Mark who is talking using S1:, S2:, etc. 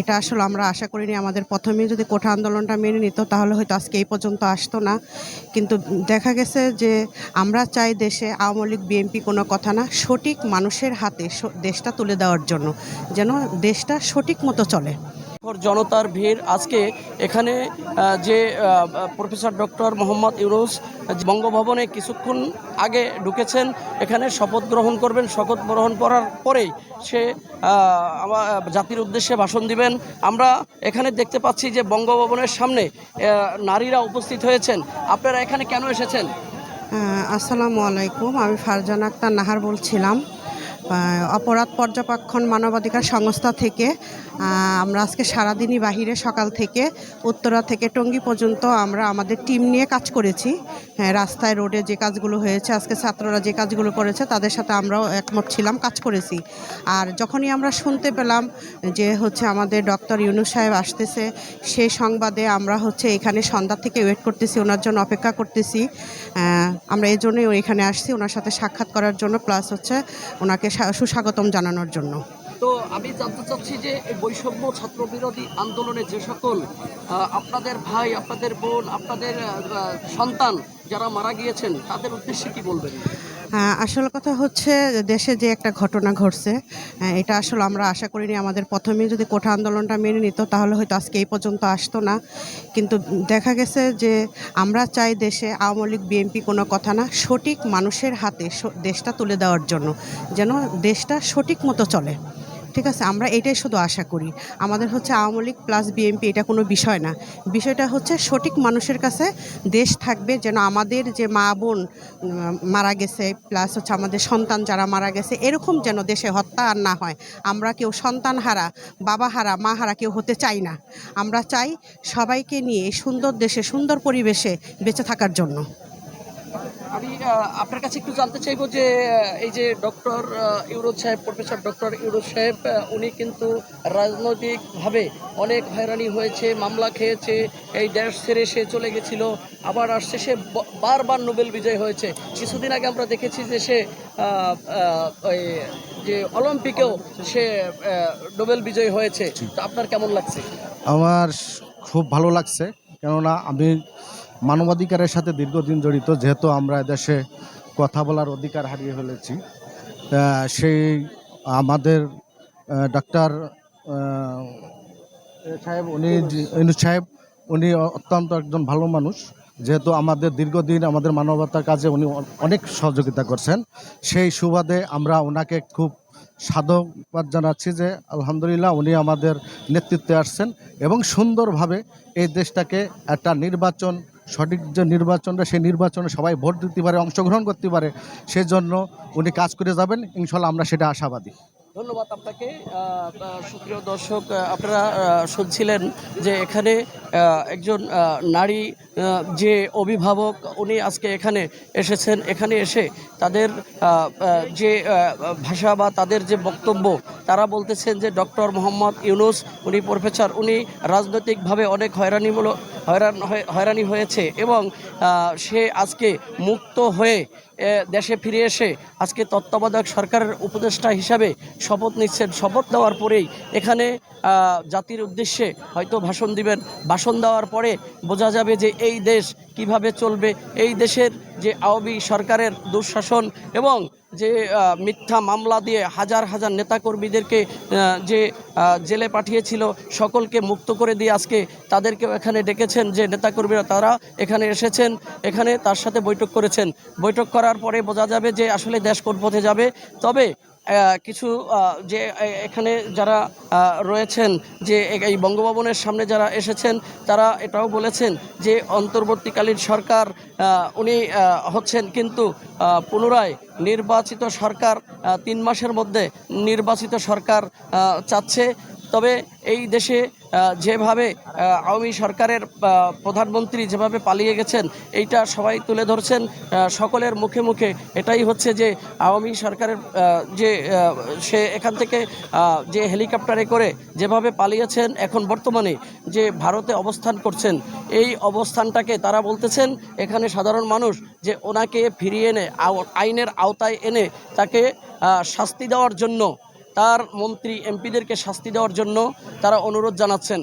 S1: এটা আসলে আমরা আশা করিনি। আমাদের প্রথমে যদি কোঠা আন্দোলনটা মেনে নিত, তাহলে হয়তো আজকে এই পর্যন্ত আসতো না। কিন্তু দেখা গেছে যে আমরা চাই দেশে আওয়ামী লীগ, বিএনপি কোনো কথা না, সঠিক মানুষের হাতে দেশটা তুলে দেওয়ার জন্য, যেন দেশটা সঠিক মতো চলে।
S2: জনতার ভিড়। আজকে এখানে যে প্রফেসর ডক্টর মোহাম্মদ ইউনুস বঙ্গভবনে কিছুক্ষণ আগে ঢুকেছেন, এখানে শপথ গ্রহণ করবেন। শপথ গ্রহণ করার পরেই সে আমার জাতির উদ্দেশ্যে ভাষণ দিবেন। আমরা এখানে দেখতে পাচ্ছি যে বঙ্গভবনের সামনে নারীরা উপস্থিত হয়েছেন। আপনারা এখানে কেন এসেছেন?
S1: আসসালামু আলাইকুম। আমি ফারজান আক্তার নাহার বলছিলাম। অপরাধ পর্যবেক্ষণ মানবাধিকার সংস্থা থেকে আমরা আজকে সারাদিনই বাহিরে সকাল থেকে উত্তরা থেকে টঙ্গী পর্যন্ত আমরা আমাদের টিম নিয়ে কাজ করেছি। হ্যাঁ, রাস্তায় রোডে যে কাজগুলো হয়েছে আজকে ছাত্ররা যে কাজগুলো করেছে তাদের সাথে আমরাও একমত ছিলাম কাজ করেছি। আর যখনই আমরা শুনতে পেলাম যে হচ্ছে আমাদের ডক্টর ইউনুস সাহেব আসতেছে সেই সংবাদে আমরা হচ্ছে এখানে সন্ধ্যা থেকে ওয়েট করতেছি ওনার জন্য অপেক্ষা করতেছি। আমরা এই জন্যই এখানে আসছি ওনার সাথে সাক্ষাৎ করার জন্য প্লাস হচ্ছে ওনাকে সুস্বাগতম জানানোর জন্য।
S2: তো আমি জানতে চাচ্ছি যে বৈষম্য ছাত্র বিরোধী আন্দোলনে যে সকল আপনাদের ভাই, আপনাদের বোন, আপনাদের সন্তান যারা মারা গিয়েছেন, তাদের উদ্দেশ্যে কি বলবেন?
S1: আসল কথা হচ্ছে দেশে যে একটা ঘটনা ঘটছে এটা আসলে আমরা আশা করিনি আমাদের প্রথমে যদি কোঠা আন্দোলনটা মেনে নিত, তাহলে হয়তো আজকে এই পর্যন্ত আসতো না। কিন্তু দেখা গেছে যে আমরা চাই দেশে আওয়ামী লীগ, বিএনপি কোনো কথা না, সঠিক মানুষের হাতে দেশটা তুলে দেওয়ার জন্য, যেন দেশটা সঠিক মতো চলে। ঠিক আছে, আমরা এটাই শুধু আশা করি। আমাদের হচ্ছে আওয়ামী লীগ প্লাস বিএনপি এটা কোনো বিষয় না। বিষয়টা হচ্ছে সঠিক মানুষের কাছে দেশ থাকবে যেন আমাদের যে মা বোন মারা গেছে প্লাস হচ্ছে আমাদের সন্তান যারা মারা গেছে, এরকম যেন দেশে হত্যা আর না হয়। আমরা কেউ সন্তান হারা, বাবা হারা, মা হারা কেউ হতে চাই না। আমরা চাই সবাইকে নিয়ে সুন্দর দেশে, সুন্দর পরিবেশে বেঁচে থাকার জন্য।
S2: আমি আপনার কাছে একটু জানতে চাইব যে এই যে ডক্টর ইউরোজ সাহেব প্রফেসর ডক্টর ইউরোজ সাহেব উনি কিন্তু রাজনৈতিকভাবে অনেক হয়রানি হয়েছে মামলা খেয়েছে এই দেশ ছেড়ে সে চলে গেছিল আবার আসছে সে বারবার নোবেল বিজয় হয়েছে। কিছুদিন আগে আমরা দেখেছি যে সে ওই যে অলিম্পিকেও সে নোবেল বিজয় হয়েছে। তো আপনার কেমন লাগছে?
S3: আমার খুব ভালো লাগছে। কেননা আমি মানবাধিকারের সাথে দীর্ঘদিন জড়িত, যেহেতু আমরা দেশে কথা বলার অধিকার হারিয়ে ফেলেছি সেই আমাদের ডাক্তার সাহেব উনি ইউনূস সাহেব উনি অত্যন্ত একজন ভালো মানুষ, যেহেতু আমাদের দীর্ঘদিন আমাদের মানবতার কাজে উনি অনেক সহযোগিতা করছেন, সেই সুবাদে আমরা ওনাকে খুব সাধকবাদ জানাচ্ছি যে আলহামদুলিল্লাহ উনি আমাদের নেতৃত্বে আসছেন এবং সুন্দরভাবে এই দেশটাকে একটা নির্বাচন সঠিক যে নির্বাচনটা, সেই নির্বাচনে সবাই ভোট দিতে পারে, অংশগ্রহণ করতে পারে, সেজন্য উনি কাজ করে যাবেন। ইনশাল্লাহ আমরা সেটা আশাবাদী।
S2: ধন্যবাদ আপনাকে। সুপ্রিয় দর্শক আপনারা শুনছিলেন যে এখানে একজন নারী যে অভিভাবক উনি আজকে এখানে এসেছেন। এখানে এসে তাদের যে ভাষা বা তাদের যে বক্তব্য, তারা বলতেছেন যে ডক্টর মোহাম্মদ ইউনুস, উনি প্রফেসর, উনি রাজনৈতিকভাবে অনেক হয়রানিমূলক হয়রান হয়ে- হয়রানি হয়েছে এবং সে আজকে মুক্ত হয়ে দেশে ফিরে এসে আজকে তত্ত্বাবধায়ক সরকারের উপদেষ্টা হিসাবে শপথ নিচ্ছেন। শপথ দেওয়ার পরেই এখানে জাতির উদ্দেশ্যে হয়তো ভাষণ দিবেন। ভাষণ দেওয়ার পরে বোঝা যাবে যে এই দেশ কীভাবে চলবে এই দেশের যে আওয়ামী সরকারের দুঃশাসন এবং যে মিথ্যা মামলা দিয়ে হাজার হাজার নেতাকর্মীদেরকে যে জেলে পাঠিয়েছিল, সকলকে মুক্ত করে দিয়ে আজকে তাদেরকেও এখানে ডেকেছেন যে নেতাকর্মীরা, তারা এখানে এসেছেন, এখানে তার সাথে বৈঠক করেছেন। বৈঠক করার পরে বোঝা যাবে যে আসলে দেশ কোন পথে যাবে। তবে কিছু যে এখানে যারা রয়েছেন, যে এই বঙ্গভবনের সামনে যারা এসেছেন, তারা এটাও বলেছেন যে, অন্তর্বর্তীকালীন সরকার উনি হচ্ছেন কিন্তু পুনরায় নির্বাচিত সরকার তিন মাসের মধ্যে নির্বাচিত সরকার চাচ্ছে। তবে এই দেশে যেভাবে আওয়ামী সরকারের প্রধানমন্ত্রী যেভাবে পালিয়ে গেছেন, এইটা সবাই তুলে ধরছেন সকলের মুখে মুখে। এটাই হচ্ছে যে আওয়ামী সরকারের যে সে এখান থেকে যে হেলিকপ্টারে করে যেভাবে পালিয়েছেন, এখন বর্তমানে যে ভারতে অবস্থান করছেন, এই অবস্থানটাকে তারা বলতেছেন, এখানে সাধারণ মানুষ যে ওনাকে ফিরিয়ে এনে আইনের আওতায় এনে তাকে শাস্তি দেওয়ার জন্য তার মন্ত্রী এমপিদেরকে শাস্তি দেওয়ার জন্য তারা অনুরোধ জানাচ্ছেন।